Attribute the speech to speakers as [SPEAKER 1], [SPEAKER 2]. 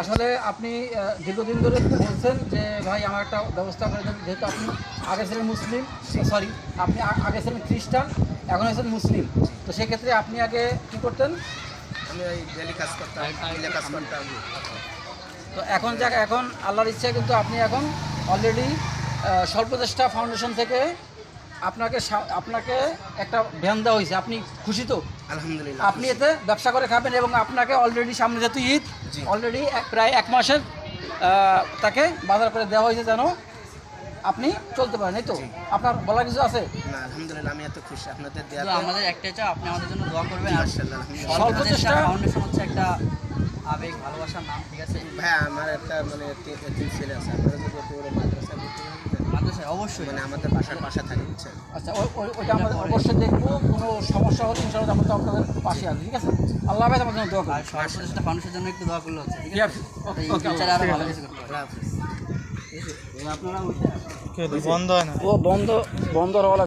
[SPEAKER 1] আসলে আপনি দীর্ঘদিন ধরে বলছেন যে ভাই আমার একটা ব্যবস্থা করে দেন। যেহেতু আপনি আগে ছিলেন মুসলিম সরি আপনি আগে ছিলেন খ্রিস্টান এখন হয়েছেন মুসলিম। তো সেক্ষেত্রে আপনি আগে কী করতেন?
[SPEAKER 2] আমি ওই ডেলি কাজ করতাম কাজ করতাম।
[SPEAKER 1] তো এখন যাক এখন আল্লাহর ইচ্ছা কিন্তু আপনি এখন অলরেডি স্বল্পচেষ্টা ফাউন্ডেশন থেকে আপনাকে আপনাকে একটা ভ্যান দেওয়া হয়েছে। আপনি খুশি তো?
[SPEAKER 2] আলহামদুলিল্লাহ
[SPEAKER 1] আপনি এতে ব্যবসা করে খাবেন এবং আপনাকে অলরেডি সামনে যেহেতু ঈদ অলরেডি প্রায় এক মাসের তাকে বাজার করে দেওয়া হয়েছে যেন আপনি চলতে পারেন এই তো? আপনার বলার কিছু আছে?
[SPEAKER 2] না আলহামদুলিল্লাহ আমি এত খুশি। আপনাদের
[SPEAKER 3] শুধু আমাদের একটাই চাও আপনি আমাদের জন্য দোয়া করবেন।
[SPEAKER 2] মাশাআল্লাহ,
[SPEAKER 1] স্বল্প
[SPEAKER 3] স্বল্প
[SPEAKER 1] চেষ্টা-
[SPEAKER 3] ফাউন্ডেশন হচ্ছে একটা আবেগ ভালোবাসার নাম ঠিক আছে?
[SPEAKER 2] ভাইয়া আমার একটা মানে তিন ছেলে আছে। আপনারা যদি
[SPEAKER 3] অবশ্যই।
[SPEAKER 2] মানে আমাদের বাসার পাশে থাকে বুঝছেন?
[SPEAKER 1] আচ্ছা ওই- ওই- ওইটা আমরা অবশ্যই দেখব কোনো সমস্যা হলে ইনশাআল্লাহ আমরা তো আপনাদের পাশে আসবে ঠিক আছে? আল্লাহ হাফেজ আমাদের জন্য দোয়া
[SPEAKER 3] আর
[SPEAKER 1] করবেন
[SPEAKER 3] সর্বপ্রতিষ্ঠা মানুষের জন্য একটু দোয়া করলে হচ্ছে ঠিক আছে? ওকে আরও ভালো কিছু করতে
[SPEAKER 2] আল্লাহ হাফিজ।
[SPEAKER 3] আপনারা
[SPEAKER 4] বন্ধ হয় না?
[SPEAKER 1] ও বন্ধ বন্ধ হওয়া